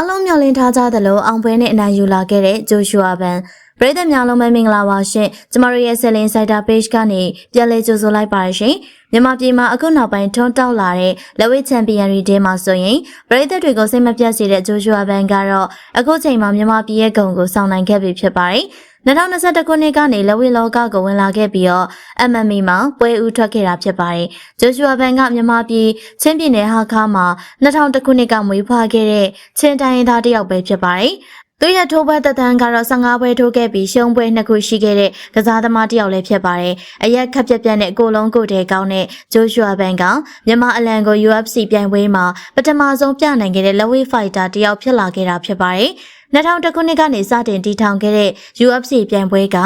အားလုံးမျှော်လင့်ထားကြသလိုအောင်ပွဲနဲ့အနိုင်ယူလာခဲ့တဲ့ဂျိုရှူအာဘန်ပရိသတ်များလုံးပဲမင်္ဂလာပါရှင်ကျမတို့ရဲ့ Selling Insider Page ကနေပြန်လည်ကြိုဆိုလိုက်ပါရရှင်မြန်မာပြည်မှာအခုနောက်ပိုင်းထွန်းတောက်လာတဲ့လက်ဝဲချန်ပီယံတွေထဲမှာဆိုရင်ပရိသတ်တွေကိုစိတ်မပြတ်စေတဲ့ဂျိုရှူအာဘန်ကတော့အခုချိန်မှာမြန်မာပြည်ရဲ့ဂုဏ်ကိုဆောင်နိုင်ခဲ့ပြီဖြစ်ပါတယ် 2021ခုနှစ်ကနေလက်ဝဲလောကကိုဝင်လာခဲ့ပြီးတော့ MMA မှာပွဲဦးထွက်ခဲ့တာဖြစ်ပါတယ်။ဂျိုရှူအာဘန်ကမြန်မာပြည်ချင်းပြည်နယ်ဟာခါမှာ2000ခုနှစ်ကမွေးဖွားခဲ့တဲ့ချင်းတိုင်းရင်းသားတစ်ယောက်ပဲဖြစ်ပါတယ်။သူရဲ့ထိုးပွဲသက်တမ်းကတော့15ပွဲထိုးခဲ့ပြီးရှုံးပွဲ2ခုရှိခဲ့တဲ့ကစားသမားတစ်ယောက်လည်းဖြစ်ပါတယ်။အရက်ခက်ပြက်ပြက်နဲ့ကိုလုံးကိုတဲကောင်းတဲ့ဂျိုရှူအာဘန်ကမြန်မာအလံကို UFC ပြိုင်ပွဲမှာပထမဆုံးပြနိုင်ခဲ့တဲ့လက်ဝဲဖိုက်တာတစ်ယောက်ဖြစ်လာခဲ့တာဖြစ်ပါတယ်။ 2000ခုနှစ်ကနေစတင်တည်ထောင်ခဲ့တဲ့ UFC ပြိုင်ပွဲက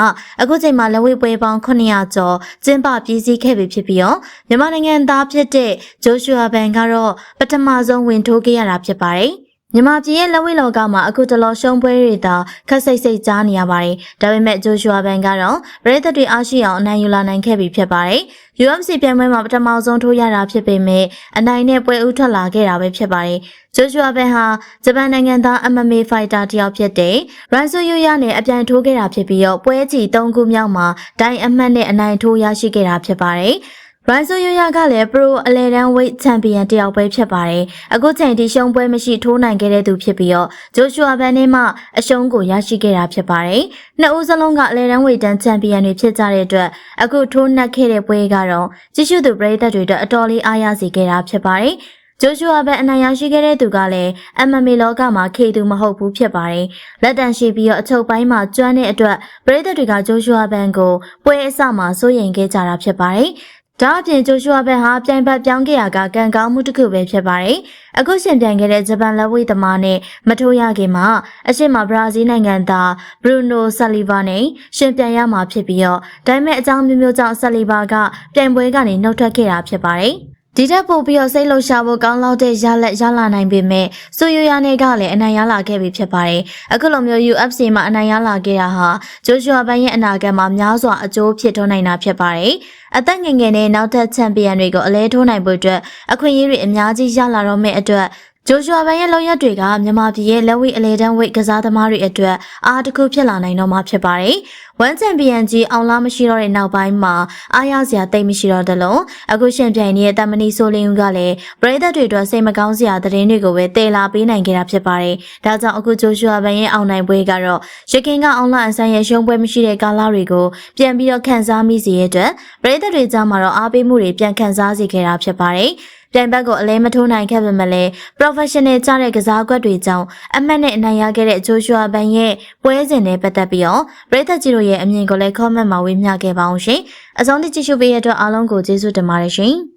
အခုချိန်မှာလက်ဝဲပွဲပေါင်း900ကျော်ကျင်းပပြည်စည်းခဲ့ပြီဖြစ်ပြီးတော့မြန်မာနိုင်ငံသားဖြစ်တဲ့ဂျိုရှူအာဘန်ကတော့ပထမဆုံးဝင်ထိုးခဲ့ရတာဖြစ်ပါတယ်။ မြန်မာပြည်ရဲ့လက်ဝဲလောကမှာအခုတလောရှုံးပွဲတွေသာခက်စိတ်စိတ်ကြားနေရပါတယ်။ဒါပေမဲ့ဂျိုရှူအာဘန်ကတော့ပရိသတ်တွေအားရှိအောင်အနိုင်ယူလာနိုင်ခဲ့ပြီဖြစ်ပါတယ်။ UFC ပြိုင်ပွဲမှာပထမဆုံးထိုးရတာဖြစ်ပေမဲ့အနိုင်နဲ့ပွဲဦးထွက်လာခဲ့တာပဲဖြစ်ပါတယ်။ဂျိုရှူအာဘန်ဟာဂျပန်နိုင်ငံသား MMA fighter တစ်ယောက်ဖြစ်တဲ့ရန်ဆူယူယာနဲ့အပြိုင်ထိုးခဲ့တာဖြစ်ပြီးတော့ပွဲကြီး၃ခုမြောက်မှာဒိုင်အမှတ်နဲ့အနိုင်ထိုးရရှိခဲ့တာဖြစ်ပါတယ်။ ရိုင်းဆိုယိုယာကလည်း Pro အလဲတန်း weight champion တယောက်ပဲဖြစ်ပါတယ်။အခုချိန်ထိရှုံးပွဲမရှိထိုးနိုင်ခဲ့တဲ့သူဖြစ်ပြီးတော့ဂျိုရှူအာဘန်နဲ့မှအရှုံးကိုရရှိခဲ့တာဖြစ်ပါတယ်။နှစ်ဦးစလုံးကအလဲတန်း weight တန်း champion တွေဖြစ်ကြတဲ့အတွက်အခုထိုးနှက်ခဲ့တဲ့ပွဲကတော့ကြည့်ရှုသူပရိသတ်တွေအတွက်အတော်လေးအားရစေခဲ့တာဖြစ်ပါတယ်။ဂျိုရှူအာဘန်အနိုင်ရရှိခဲ့တဲ့သူကလည်း MMA လောကမှာခေသူမဟုတ်ဘူးဖြစ်ပါတယ်။လက်တန်ရှိပြီးတော့အချုပ်ပိုင်းမှာကျွမ်းတဲ့အတွက်ပရိသတ်တွေကဂျိုရှူအာဘန်ကိုပွဲအစမှာစိုးရိမ်ခဲ့ကြတာဖြစ်ပါတယ်။ ဒါအပြင်ဂျိုရှူအာဘန်ဟာပြိုင်ဘက်ပြောင်းခဲ့ရကကံကောင်းမှုတစ်ခုပဲဖြစ်ပါတယ်။အခုရှင်ပြိုင်ခဲ့တဲ့ဂျပန်လက်ဝှေ့သမားနဲ့မထိုးရခင်မှာအရှိမဘရာဇီးနိုင်ငံသားဘရူနိုဆလီဗာနဲ့ရှင်ပြိုင်ရမှာဖြစ်ပြီးတော့ဒါပေမဲ့အကြောင်းမျိုးမျိုးကြောင့်ဆလီဗာကပြိုင်ပွဲကနေနှုတ်ထွက်ခဲ့တာဖြစ်ပါတယ်။ ဒီထက်ပိုပြီးတော့စိတ်လှုပ်ရှားဖို့ကောင်းလောက်တဲ့ရလက်ရလာနိုင်ပေမဲ့စူယိုယာနဲ့ကလည်းအနိုင်ရလာခဲ့ပြီဖြစ်ပါတယ်။အခုလိုမျိုး UFC မှာအနိုင်ရလာခဲ့တာဟာဂျိုရှူအာဘန်ရဲ့အနာဂတ်မှာများစွာအကျိုးဖြစ်ထွန်းနိုင်တာဖြစ်ပါတယ်။အသက်ငယ်ငယ်နဲ့နောက်ထပ်ချန်ပီယံတွေကိုအလဲထိုးနိုင်ဖို့အတွက်အခွင့်အရေးတွေအများကြီးရလာတော့မယ့်အတွက် ဂျိုရှူအာဘန်ရဲ့လောက်ရက်တွေကမြန်မာပြည်ရဲ့လက်ဝိအလဲတန်းဝိတ်ကစားသမားတွေအတွက်အားတစ်ခုဖြစ်လာနိုင်တော့မှာဖြစ်ပါတယ်။ဝမ်ချန်ပီယံကြီးအောင်လားမရှိတော့တဲ့နောက်ပိုင်းမှာအားရစရာတိတ်မရှိတော့တယ်လို့အခုရှင်ပြိုင်နေတဲ့တမနီဆိုလင်းဦးကလည်းပရိသတ်တွေအတွက်စိတ်မကောင်းစရာသတင်းတွေကိုပဲတည်လာပေးနိုင်ခဲ့တာဖြစ်ပါတယ်။ဒါကြောင့်အခုဂျိုရှူအာဘန်ရဲ့အောင်နိုင်ပွဲကတော့ရခင်ကအောင်လားအဆန်ရဲ့ရှုံးပွဲမရှိတဲ့ကာလတွေကိုပြန်ပြီးတော့ခန်းစားမိစေရတဲ့ပရိသတ်တွေကြားမှာတော့အားပေးမှုတွေပြန်ခန်းစားစေခဲ့တာဖြစ်ပါတယ်။ ပြိုင်ဘက်ကိုအလဲမထိုးနိုင်ခဲ့ပေမဲ့လည်း professional ကြတဲ့ကစားကွက်တွေကြောင့်အမှတ်နဲ့အနိုင်ရခဲ့တဲ့ဂျိုရှူအာဘန်ရဲ့ပွဲစဉ်နဲ့ပတ်သက်ပြီးတော့ပရိသတ်ကြီးတို့ရဲ့အမြင်ကိုလည်း comment မှာဝေမျှခဲ့ပါအောင်ရှင်။အဆုံးထိကြည့်ရှုပေးရတဲ့အတွက်အားလုံးကိုကျေးဇူးတင်ပါတယ်ရှင်။